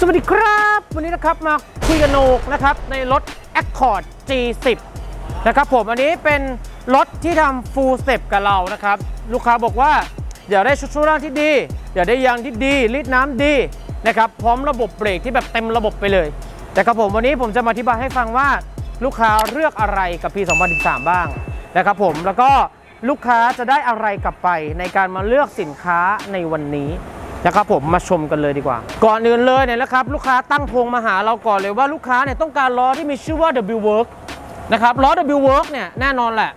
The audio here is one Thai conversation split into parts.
สวัสดีครับ วันนี้นะครับมาคุยกับโนกนะครับในรถ Accord G10 นะครับผมอันนี้เป็นรถที่ทำ full step กับเรานะครับ ลูกค้าบอกว่าอยากได้ชุดช่วงล่างที่ดีอยากได้ยางที่ดีรีดน้ำดีนะครับพร้อมระบบเบรกที่แบบเต็มระบบไปเลยแต่ครับผมวันนี้ผมจะมาอธิบายให้ฟังว่าลูกค้าเลือกอะไรกับ P 2013 บ้างนะครับผมแล้วก็ลูกค้าจะได้อะไรกลับไปในการมาเลือกสินค้าในวันนี้ นะครับผมมาชมกันเลยดีกว่า ก่อนอื่นเลยเนี่ยนะครับลูกค้าตั้งธงมาหาเราก่อนเลยว่าลูกค้าเนี่ยต้องการล้อที่มีชื่อว่า W Work นะครับล้อ W Work เนี่ยแน่นอนแหละ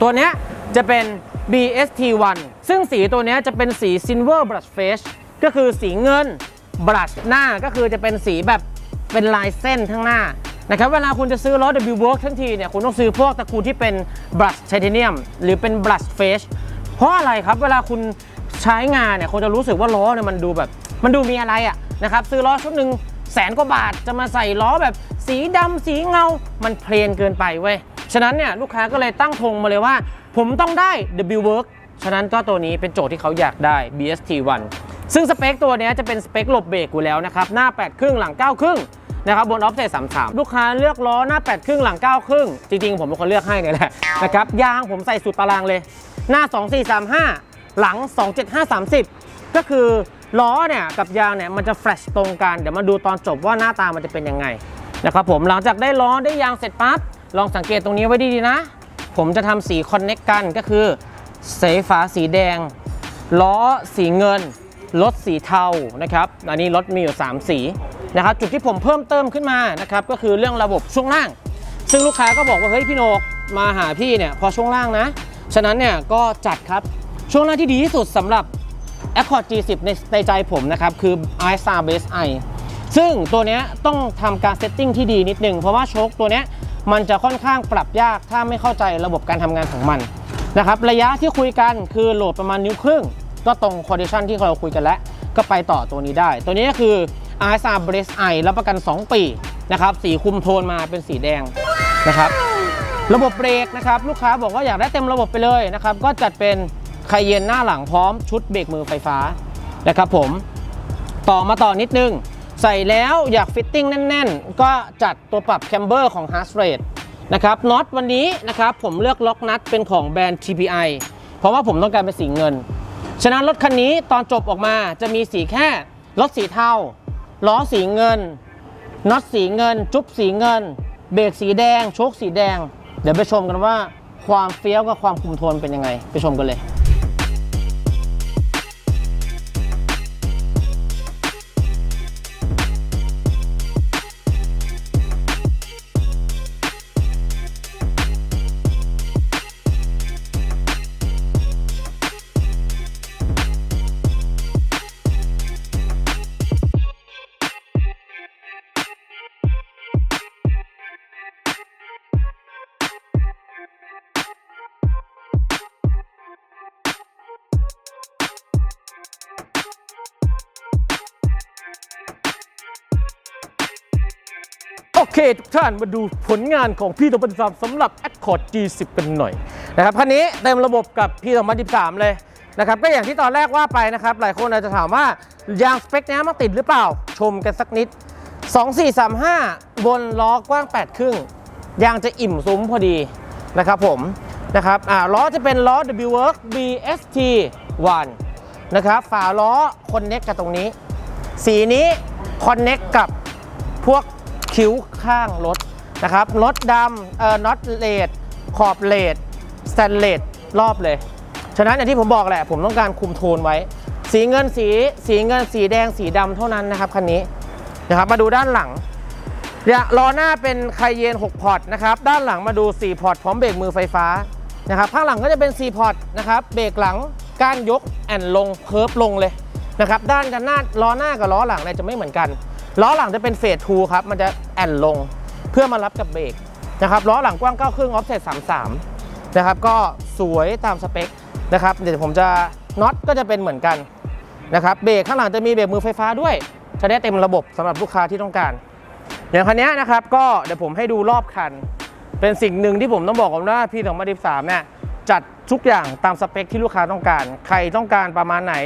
ตัวเนี้ยจะเป็น BST1 ซึ่งสีตัวเนี้ยจะเป็นสี Silver Brush Face ก็คือสีเงิน brush หน้าก็คือจะเป็นสีแบบเป็นลายเส้นข้างหน้านะครับเวลาคุณจะซื้อล้อ W Work ทั้งทีเนี่ยคุณต้องซื้อพวกตระกูลที่เป็น brush titanium หรือเป็น brush face เพราะอะไรครับเวลาคุณ ใช้งานเนี่ยคุณจะรู้สึกว่าล้อเนี่ยมันดูแบบ มันดูมีอะไรอะนะครับซื้อล้อชุดหนึ่งแสนกว่าบาทจะมาใส่ล้อแบบสีดำสีเงา มันเพลนเกินไปเว้ย ฉะนั้นเนี่ยลูกค้าก็เลยตั้งธงมาเลยว่า ผมต้องได้ W Work ฉะนั้นก็ตัวนี้เป็นโจทย์ที่เขาอยากได้ BST1 ซึ่งสเปคตัวนี้จะเป็นสเปคหลบเบรกอยู่แล้วนะครับหน้า 8 ครึ่งหลัง 9 ครึ่งนะครับบนออฟเซต33ลูกค้าเลือกล้อหน้า 8 ครึ่งหลัง 9 ครึ่ง จริง ๆ ผมเป็นคนเลือกให้เนี่ยแหละนะครับยางผมใส่สุดตารางเลย หน้า 2435 หลัง 27530 ก็คือล้อเนี่ยกับยางเนี่ยมันจะแฟลชตรงกัน เดี๋ยวมาดูตอนจบว่าหน้าตามันจะเป็นยังไงนะครับผมหลังจากได้ล้อได้ยางเสร็จปั๊บลองสังเกตตรงนี้ไว้ดีๆนะ ผมจะทำสีคอนเน็กกันก็คือเสฝาสีแดง ล้อสีเงินรถสีเทานะครับอันนี้รถมีอยู่ 3 สีนะครับจุดที่ผมเพิ่มเติมขึ้นมานะครับก็คือเรื่องระบบช่วงล่าง ซึ่งลูกค้าก็บอกว่าเฮ้ยพี่โนกมาหาพี่เนี่ยพอช่วงล่างนะ ฉะนั้นเนี่ยก็จัดครับ ช่วงล่างที่ดีที่สุดสำหรับ Accord G10 ในในใจผมนะครับ คือ i s t a r Base I ซึ่งตัวนี้ต้องทำการเซตติ้งที่ดีนิดนึง เพราะว่าโชคตัวนี้มันจะค่อนข้างปรับยากถ้าไม่เข้าใจระบบการทำงานของมันนะครับระยะที่คุยกันคือโหลดประมาณนิ้วครึ่ง ก็ตรงคอนดิชันที่เราคุยกันแล้วก็ไปต่อตัวนี้ได้ ตัวนี้ก็คือ i s a r Brace I รับประกัน 2 ปีนะครับสีคุมโทนมาเป็นสีแดงนะครับ ระบบเบรกนะครับ ลูกค้าบอกว่าอยากได้เต็มระบบไปเลยนะครับ ก็จัดเป็น ไคเย็นหน้าหลังพร้อมชุดเบรกมือไฟฟ้านะครับผมต่อมาต่อนิดนึง ใส่แล้วอยากฟิตติ้งแน่น ๆ ก็จัดตัวปรับแคมเบอร์ของ h a r t Rate นะครับน็อตวันนี้นะครับผมเลือกล็อกนัดเป็นของแบรนด์ TPI เพราะว่าผมต้องการเป็นสีเงิน ฉะนั้นรถคันนี้ตอนจบออกมาจะมีสีแค่รถสีเทาล้อสีเงินน็อตสีเงิน จุ๊บสีเงิน เบรกสีแดงโชคสีแดง เดี๋ยวไปชมกันว่าความเฟี้ยวกับความคุมโทนเป็นยังไง ไปชมกันเลย เคทุกท่านมาดูผลงานของพี่2013สำหรับ Accord G10 กันหน่อยนะครับคันนี้เต็มระบบกับพี่2013 เลยนะครับก็อย่างที่ตอนแรกว่าไปนะครับ หลายคนอาจจะถามว่ายางสเปคนี้มันติดหรือเปล่า ชมกันสักนิด 2435 บนล้อกว้าง 8 ครึ่ง ยางจะอิ่มซุ้มพอดีนะครับผมนะครับอ่าล้อจะเป็นล้อ W Work BST 1นะครับฝาล้อคอนเน็กกับตรงนี้ สีนี้คอนเน็กกับพวก คิ้วข้างรถนะครับรถดำเอ่อน็อตเลดขอบเลดสแตนเลสรอบเลย ฉะนั้นอย่างที่ผมบอกแหละ ผมต้องการคุมโทนไว้ สีเงินสีสีเงินสีแดงสีดำเท่านั้นนะครับคันนี้นะครับมาดูด้านหลังเนี่ยล้อหน้าเป็นไคเยน6พอร์ตนะครับด้านหลังมาดู 4 พอร์ตพร้อมเบรกมือไฟฟ้านะครับข้างหลังก็จะเป็น 4 พอร์ตนะครับเบรกหลังก้านยกแอนลงเคิร์ฟลงเลยนะครับด้านกันหน้าล้อหน้ากับล้อหลังเนี่ยจะไม่เหมือนกัน ล้อหลังจะเป็นเฟสทูครับ มันจะแอนลงเพื่อมารับกับเบรกนะครับล้อหลังกว้าง9ครึ่งออฟเซต33 นะครับ ก็สวยตามสเปคนะครับ เดี๋ยวผมจะน็อตก็จะเป็นเหมือนกันนะครับเบรกข้างหลังจะมีเบรกมือไฟฟ้าด้วย จะได้เต็มระบบสำหรับลูกค้าที่ต้องการ อย่างคันนี้นะครับก็เดี๋ยวผมให้ดูรอบคัน เป็นสิ่งหนึ่งที่ผมต้องบอกก่อนว่าพี่2013เนี่ยจัดทุกอย่างตามสเปคที่ลูกค้าต้องการ ใครต้องการประมาณไหน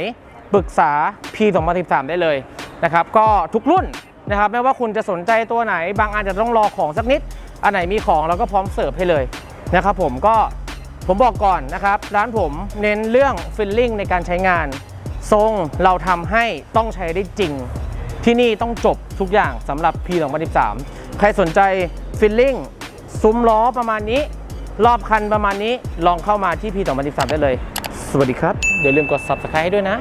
ปรึกษา P 2013ได้เลย นะครับก็ทุกรุ่นนะครับไม่ว่าคุณจะสนใจตัวไหน บางอันจะต้องรอของสักนิด อันไหนมีของเราก็พร้อมเสิร์ฟให้เลยนะครับผมก็ผมบอกก่อนนะครับ ร้านผมเน้นเรื่องฟิลลิ่งในการใช้งาน ทรงเราทำให้ต้องใช้ได้จริง ที่นี่ต้องจบทุกอย่างสำหรับ P 2013ใครสนใจฟิลลิ่งซุ้มล้อประมาณนี้ รอบคันประมาณนี้ลองเข้ามาที่ P 2013ได้เลย สวัสดีครับอย่าลืมกด Subscribe ให้ด้วยนะ